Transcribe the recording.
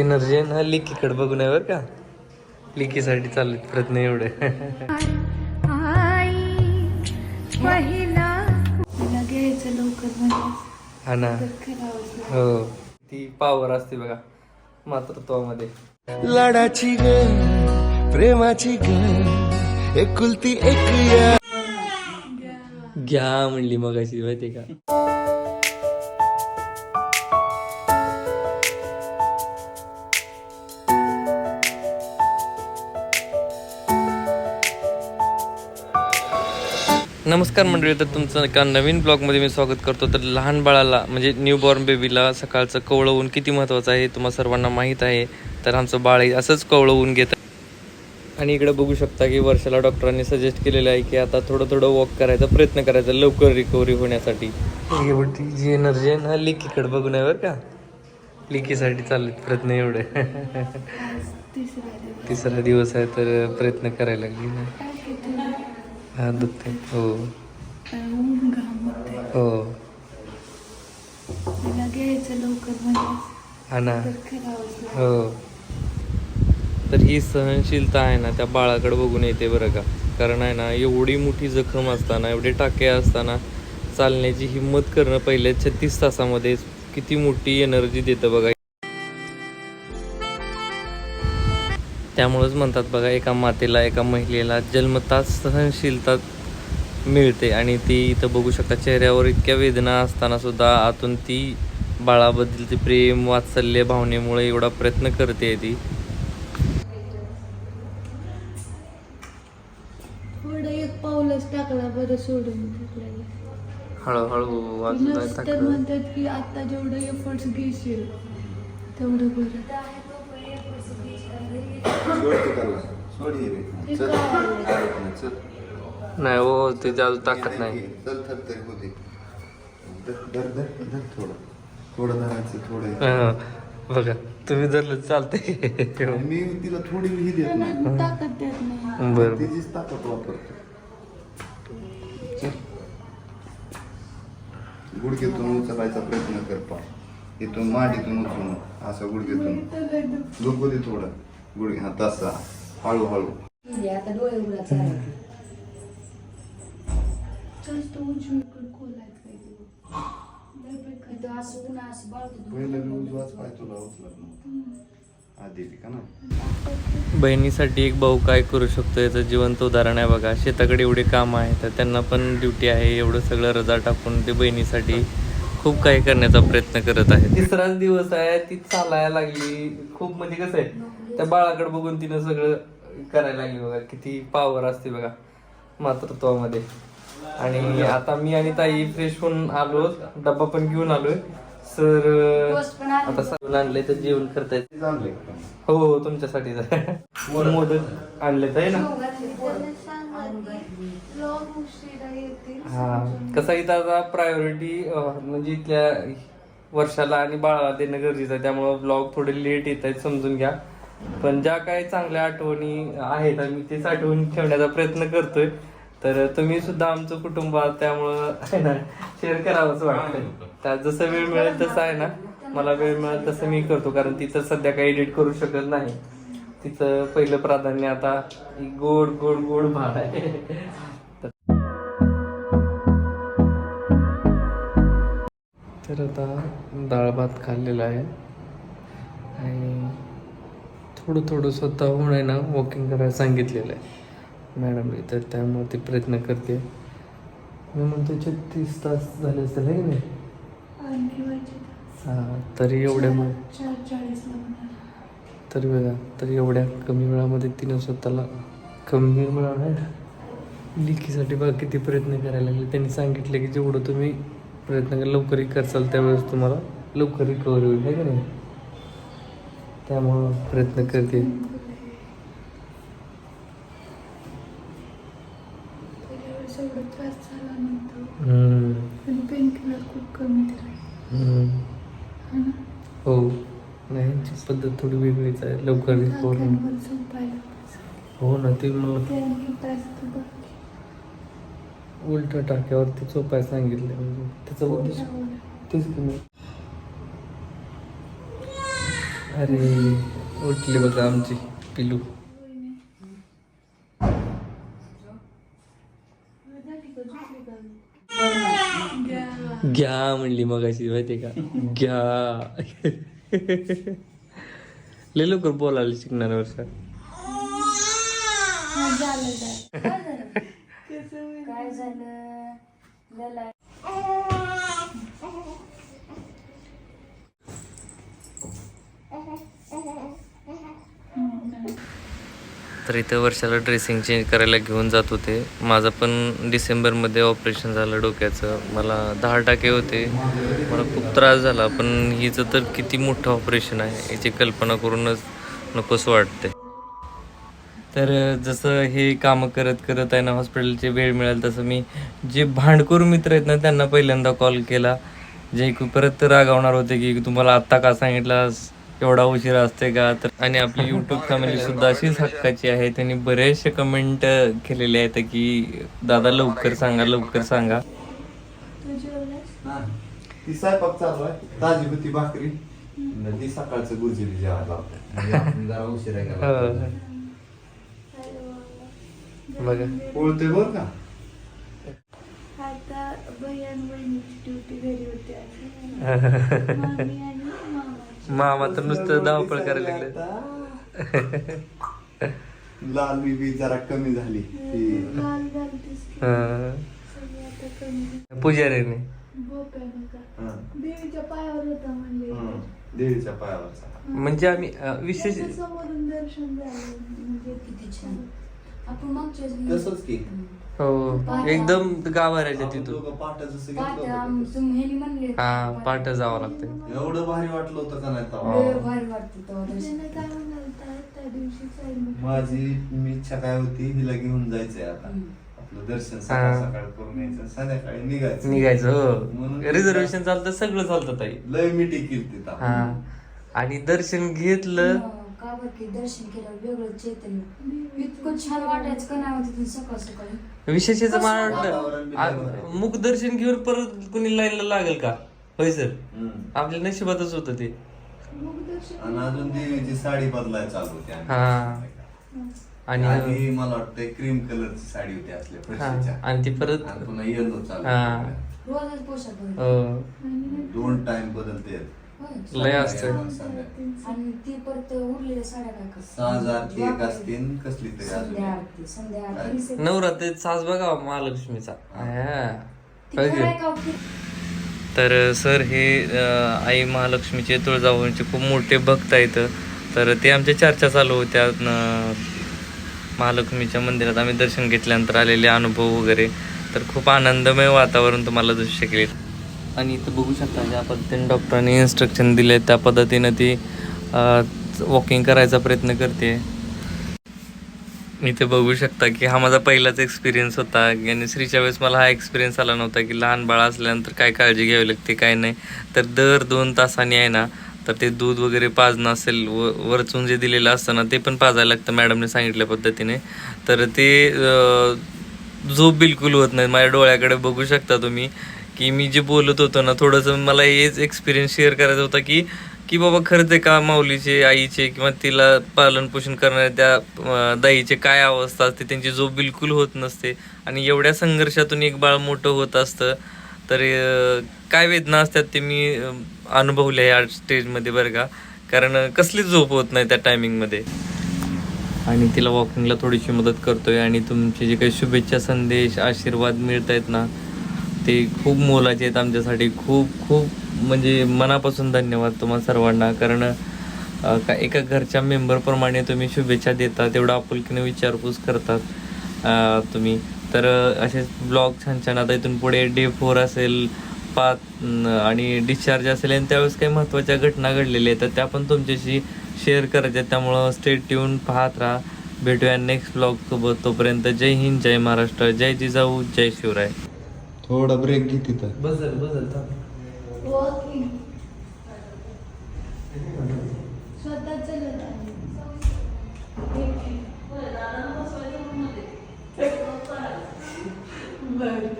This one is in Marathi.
एनर्जी ना लिकीकडे बघून आहे बरं का? लिकीसाठी चालले प्रयत्न एवढे. म्हणजे. हा ना. हो. ती पावर असते बघा मातृत्वामध्ये. लाडाची ग प्रेमाची ग एकुलती एक या. घ्या म्हणली मग अशी माहिती का? नमस्कार मंडळी तर तुमचं एका नवीन ब्लॉगमध्ये मी स्वागत करतो. तर लहान बाळाला म्हणजे न्यू बॉर्न बेबीला सकाळचं कवळवून किती महत्त्वाचं आहे तुम्हाला सर्वांना माहीत आहे. तर आमचं बाळ हे असंच कवळवून घेत आणि इकडे बघू शकता की वर्षाला डॉक्टरांनी सजेस्ट केलेलं आहे की आता थोडं थोडं वॉक करायचा प्रयत्न करायचा लवकर रिकव्हरी होण्यासाठी. एवढी जी एनर्जी आहे ना लिकीकडे बघून आहे बरं का? लिकीसाठी चालले प्रयत्न एवढे. तिसरा दिवस आहे तर प्रयत्न करायला लागली ना. हा दुखते हो. ऊन घाम हो. तिला घ्यायचं लवकर म्हणजे हा ना. हो. तर ही सहनशीलता आहे ना त्या बाळाकडे बघून येते बरं का. कारण आहे ना एवढी मोठी जखम असताना एवढे टाके असताना चालण्याची हिंमत करणं पहिले छत्तीस तासामध्ये किती मोठी एनर्जी देतं बघा. त्यामुळंच म्हणतात बघा एका मातेला एका महिलेला जन्मताच सहनशीलता मिळते आणि ती इथं बघू शकता चेहऱ्यावर इतक्या वेदना असताना सुद्धा आतून ती बाळाबद्दलचे प्रेम वात्सल्य भावनेमुळे एवढा प्रयत्न करते ती. हळूहळू. म्हणतात की आता जेवढं एफर्ट्स घेशील तेवढं बरं सोड हे रे. हे चल. काय? चल. नाही हो ते जाऊ ताकद नाही. चल थर तरी होते. धर धर धर थोडं थोडं धरायचं थोडं हे. हा, बघा तुम्ही जर चालते मी तिला थोडी ही देत नाही. बरं. तिचीच ताकद वापरतो. गुडघेतून उचलायचा प्रयत्न कर पा. इथून माडीतून उचलून. असं गुडघेतून. दुखू दे थोडं. गुडघे हा तसा हळूहळू बहिणीसाठी एक भाऊ काय करू शकतो याचं जिवंत उदाहरण आहे बघा शेताकडे एवढे काम आहे तर त्यांना पण ड्युटी आहे एवढं सगळं रजा टाकून ते बहिणीसाठी खूप काही करण्याचा प्रयत्न करत आहे तिसराच दिवस आहे ती चालायला लागली. खूप म्हणजे कसं आहे? त्या बाळाकडे बघून तिनं सगळं करायला लागली बघा. किती पावर असते बघा. मातृत्वामध्ये. आणि आता मी आणि ताई फ्रेश होऊन आलो. डब्बा पण घेऊन आलोय. सर आता सगळं आणलंय तर जेवण करतायत. हो हो तुमच्यासाठीच आहे मोदक आणलेत आहे ना? येतील. हा. कसं इथं आता प्रायोरिटी म्हणजे इथल्या वर्षाला आणि बाळाला देणं गरजेचं आहे. त्यामुळं ब्लॉग थोडे लेट येत आहेत समजून घ्या. पण ज्या काही चांगल्या आठवणी आहेत आम्ही तेच आठवणी ठेवण्याचा प्रयत्न करतोय तर तुम्ही सुद्धा आमचं कुटुंब आहात त्यामुळं आहे ना शेअर करावंच वाटतं त्या जसं वेळ मिळेल तसं आहे ना मला वेळ मिळेल तसं मी करतो कारण तिथं सध्या काही एडिट करू शकत नाही. तिचं पहिलं प्राधान्य आता गोड गोड गोड भात आहे. तर आता डाळ भात खाल्लेला आहे. आणि थोडं थोडं स्वतःहून आहे ना वॉकिंग करायला सांगितलेलं आहे. मॅडमने तर त्यामुळे ती प्रयत्न करते. मी म्हणतो छत्तीस तास झाले असतील है की नाही? हा तरी एवढ्या मग तरी बघा तरी एवढ्या कमी वेळामध्ये तिनं स्वतःला कमी वेळा नाही लिखीसाठी बघा किती प्रयत्न करायला लागले. त्यांनी सांगितले की जेवढं तुम्ही प्रयत्न करा लवकर करसाल त्यावेळेस तुम्हाला लवकर रिकवर होईल आहे का नाही? त्यामुळं प्रयत्न करते. हा हो. नाही पद्धत थोडी वेगळीच आहे. लवकर हो ना ते मला उलट टाक्यावरती चोपाय सांगितलं. म्हणजे त्याचा उद्देश पोटावर. तेच की अरे उठली बघा आमची पिलू. घ्या म्हणली मग अशी माहिती का? घ्या. लय लवकर बोलायला शिकणार वर्ष. काय झालं लला तर इथं वर्षाला ड्रेसिंग चेंज करायला घेऊन जात होते. माझं पण डिसेंबरमध्ये ऑपरेशन झालं डोक्याचं. मला दहा टाके होते. मला खूप त्रास झाला पण हिचं तर किती मोठं ऑपरेशन आहे याची कल्पना करूनच नकोस वाटते. तर जसं हे कामं करत करत आहे ना हॉस्पिटलचे वेळ मिळाल तसं मी जे भांडखोर मित्र आहेत ना त्यांना पहिल्यांदा कॉल केला. जे परत रागावणार होते की तुम्हाला आत्ता का सांगितलं एवढा उशीर असते का? तर आणि आपली युट्यूब फॅमिली सुद्धा अशीच हक्काची आहे. त्यांनी बरेचसे कमेंट केलेले आहेत की दादा लवकर सांगा लवकर सांगा. तू जेवलास ती स्वयंपाक चालू आहे. ताजी होती भाकरी. आणि ती सकाळचं गुरुजीला जेवायला लावते. म्हणजे आपण जरा उशिरा गेला बघा. बोलतोय बर का? आता बहीण बहिणीची ड्युटी घरी होती. मामी तर नुसतं धावपळ करायला लागले. लाल बी जरा कमी झाली. हा. पुजारीने हा, देवीच्या पायावर होता म्हणजे. देवीच्या पायावरचा. म्हणजे आम्ही विशेष समोरून दर्शन झालं. म्हणजे किती छान. तसंच की. हो. एकदम गाभाऱ्याच्या आपण तिथून. दोघं पहाटं जसं गेलो होतो. हा पाठ जावं लागतं एवढं भारी वाटलं होतं का नाही तेव्हा? माझी मी इच्छा काय होती हिला घेऊन जायचंय आता. आपलं दर्शन सकाळ हा. सकाळ करून यायचं. संध्याकाळी निघायचं. निघायचं हो. म्हणून- रिझर्वेशन चालतं सगळं चालतं ताई. लय मिठी केली तिथं. हा. आणि दर्शन घेतलं का बरं की दर्शन केल्यावर वेगळं चैतन्य इतकं छान वाटायचं का नाही तिथून सकाळ सकाळी विशेषच मला वाटलं. मुख दर्शन घेऊन परत कुणी लाईनला लागेल का होय सर हम्म. आपल्या नशिबातच होतं ते आणि अजून देवीची साडी बदलायला चालू होती आम्ही. हा. आणि आणि मला वाटतं क्रीम कलरची साडी होती असल्या हा. आणि ती परत आणि पुन्हा येलो चालू हा. होतं. रोजच पोशाख बदल. हो, दोन टाइम बदलते. लय असतं. आणि ती परत उरलेल्या साड्या काय करतात? सहा हजार ती एक असतील कसली तरी संध्या अजून आरती संध्या आरती. ती नवरात्रीत साज बघा महालक्ष्मीचा. हा. होय की? खरं आहे का? की? तर सर हे अं, आई महालक्ष्मीचे तुळजाभवानीचे खूप मोठे भक्त आहेत. तर ते आमच्या चर्चा चालू होत्या. न- महालक्ष्मीच्या मंदिरात आम्ही दर्शन घेतल्यानंतर आलेले अनुभव वगैरे. तर खूप आनंदमय वातावरण तुम्हाला दिसू शकेल. आणि इथं बघू शकता ज्या पद्धतीने डॉक्टरांनी इन्स्ट्रक्शन दिले त्या पद्धतीनं ती वॉकिंग करायचा प्रयत्न करते. इथे बघू शकता की हा माझा पहिलाच एक्सपिरियन्स होता. आणि श्रीच्या वेळेस मला हा एक्सपिरियन्स आला नव्हता की लहान बाळ असल्यानंतर काय काळजी घ्यावी लागते काय नाही. तर दर दोन तासांनी आहे ना तर ते दूध वगैरे पाजणं असेल व वरचून जे दिलेलं असतं ना ते पण पाजायला लागतं मॅडमने सांगितल्या पद्धतीने. तर ते झोप बिलकुल होत नाही. माझ्या डोळ्याकडे बघू शकता तुम्ही की मी जे बोलत होतो ना थोडंसं मला हेच एक्सपिरियन्स शेअर करायचा होता की की बाबा खरंच आहे का माऊलीचे आईचे किंवा तिला पालन पोषण करणाऱ्या त्या दाईचे काय अवस्था असते त्यांची झोप बिलकुल होत नसते आणि एवढ्या संघर्षातून एक बाळ मोठं होत असतं. तर काय वेदना असतात ते मी अनुभवले या स्टेजमध्ये बरं का. कारण कसली कसलीच झोप होत नाही त्या टायमिंगमध्ये आणि तिला वॉकिंगला थोडीशी मदत करतोय आणि तुमचे जे काही शुभेच्छा संदेश आशीर्वाद मिळत आहेत ना ते खूप मोलाचे आहेत आमच्यासाठी. खूप खूप म्हणजे मनापासून धन्यवाद तुम्हा सर्वांना. कारण का एका घरच्या मेंबरप्रमाणे तुम्ही शुभेच्छा देता तेवढं आपुलकीने विचारपूस करतात तुम्ही. तर असेच ब्लॉग छान छान. आता इथून पुढे डे फोर असेल पाच आणि डिस्चार्ज असेल आणि त्यावेळेस काही महत्त्वाच्या घटना घडलेल्या आहेत. तर त्या पण तुमच्याशी शेअर करायच्या त्यामुळं स्टेट ट्यून पाहत राहा. भेटूया नेक्स्ट ब्लॉगसोबत तोपर्यंत जय हिंद जय महाराष्ट्र. जय जिजाऊ जय शिवराय. थोडा ब्रेक घे तिथं. बदल बदल वॉकिंग स्वतः चलत आहे. बरं.